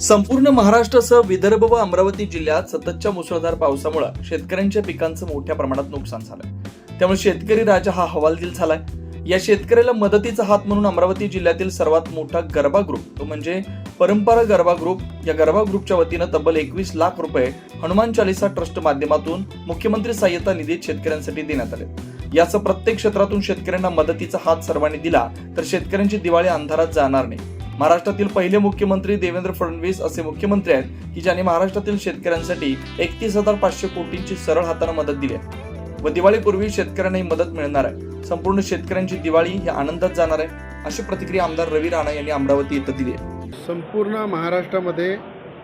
संपूर्ण महाराष्ट्रासह विदर्भ व अमरावती जिल्ह्यात सततच्या मुसळधार पावसामुळे शेतकऱ्यांच्या पिकांचं मोठ्या प्रमाणात नुकसान झालंय त्यामुळे शेतकरी राजा हा हवालदिल झालाय. या शेतकऱ्याला मदतीचा हात म्हणून अमरावती जिल्ह्यातील सर्वात मोठा गरबा ग्रुप तो म्हणजे परंपरा गरबा ग्रुप या गरबा ग्रुपच्या वतीनं तब्बल एकवीस लाख रुपये हनुमान चालिसा ट्रस्ट माध्यमातून मुख्यमंत्री सहाय्यता निधीत शेतकऱ्यांसाठी देण्यात आले. याचं प्रत्येक क्षेत्रातून शेतकऱ्यांना मदतीचा हात सर्वांनी दिला तर शेतकऱ्यांची दिवाळी अंधारात जाणार नाही. महाराष्ट्रातील पहिले मुख्यमंत्री देवेंद्र फडणवीस असे मुख्यमंत्री आहेत की ज्यांनी महाराष्ट्रातील शेतकऱ्यांसाठी एकतीस हजार पाचशे कोटींची सरळ हाताने मदत दिली आहे. व दिवाळीपूर्वी शेतकऱ्यांना ही मदत मिळणार आहे. संपूर्ण शेतकऱ्यांची दिवाळी ही आनंदात जाणार आहे अशी प्रतिक्रिया आमदार रवी राणा यांनी अमरावती इथं दिली आहे. संपूर्ण महाराष्ट्रामध्ये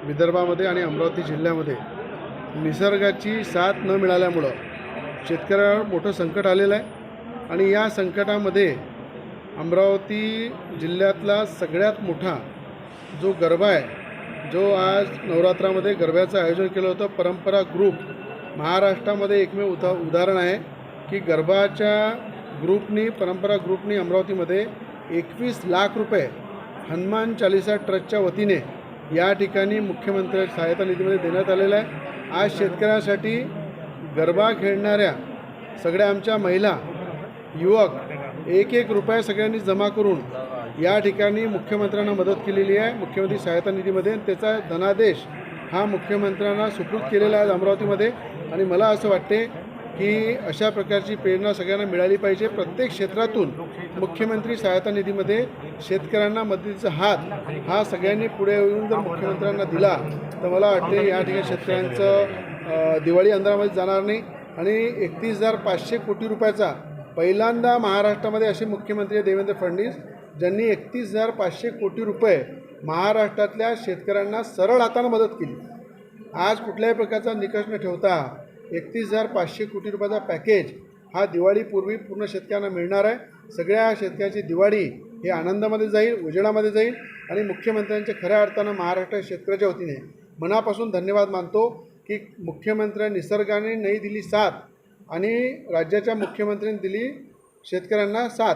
विदर्भामध्ये आणि अमरावती जिल्ह्यामध्ये निसर्गाची साथ न मिळाल्यामुळं शेतकऱ्यावर मोठं संकट आलेलं आहे. आणि या संकटामध्ये अमरावती जिल्ह्यातला सगळ्यात मोठा जो गरबा आहे जो आज नवरात्रामध्ये गरब्याचं आयोजन केलं होतं परंपरा ग्रुप महाराष्ट्रामध्ये एकमेव उदा उदाहरण आहे की गरबाच्या ग्रुपनी परंपरा ग्रुपनी अमरावतीमध्ये एकवीस लाख रुपये हनुमान चालिसा ट्रस्टच्या वतीने या ठिकाणी मुख्यमंत्री सहायता निधीमध्ये देण्यात आलेला आहे. आज शेतकऱ्यांसाठी गरबा खेळणाऱ्या सगळ्या आमच्या महिला युवक एक एक रुपया सगळ्यांनी जमा करून या ठिकाणी मुख्यमंत्र्यांना मदत केलेली आहे. मुख्यमंत्री सहायता निधीमध्ये त्याचा धनादेश हा मुख्यमंत्र्यांना सुपूर्द केलेला आहे अमरावतीमध्ये. आणि मला असं वाटते की अशा प्रकारची प्रेरणा सगळ्यांना मिळाली पाहिजे. प्रत्येक क्षेत्रातून मुख्यमंत्री सहायता निधीमध्ये शेतकऱ्यांना मदतीचा हात हा सगळ्यांनी पुढे येऊन जर मुख्यमंत्र्यांना दिला तर मला वाटते या ठिकाणी शेतकऱ्यांचं दिवाळी अंधारामध्ये जाणार नाही. आणि एकतीस हजार पाचशे कोटी रुपयाचा पहिल्यांदा महाराष्ट्रामध्ये असे मुख्यमंत्री देवेंद्र फडणवीस ज्यांनी एकतीस हजार पाचशे कोटी रुपये महाराष्ट्रातल्या शेतकऱ्यांना सरळ हातानं मदत केली. आज कुठल्याही प्रकारचा निकष न ठेवता एकतीस हजार पाचशे कोटी रुपयाचा पॅकेज हा दिवाळीपूर्वी पूर्ण शेतकऱ्यांना मिळणार आहे. सगळ्या शेतकऱ्याची दिवाळी हे आनंदामध्ये जाईल उजेडामध्ये जाईल आणि मुख्यमंत्र्यांच्या खऱ्या अर्थानं महाराष्ट्र शेतकऱ्याच्या वतीने. मनापासून धन्यवाद मानतो की मुख्यमंत्र्या निसर्गाने नाही दिली साथ आणि राज्याच्या मुख्यमंत्र्यांनी दिली शेतकऱ्यांना साथ.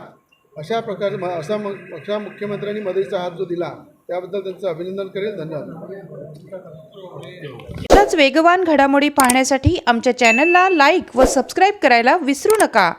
अशा प्रकार म- असा मग अशा मुख्यमंत्र्यांनी मदतीचा हात जो दिला त्याबद्दल त्यांचं अभिनंदन करेल. धन्यवाद. अशाच वेगवान घडामोडी पाहण्यासाठी आमच्या चॅनलला लाईक व सबस्क्राईब करायला विसरू नका.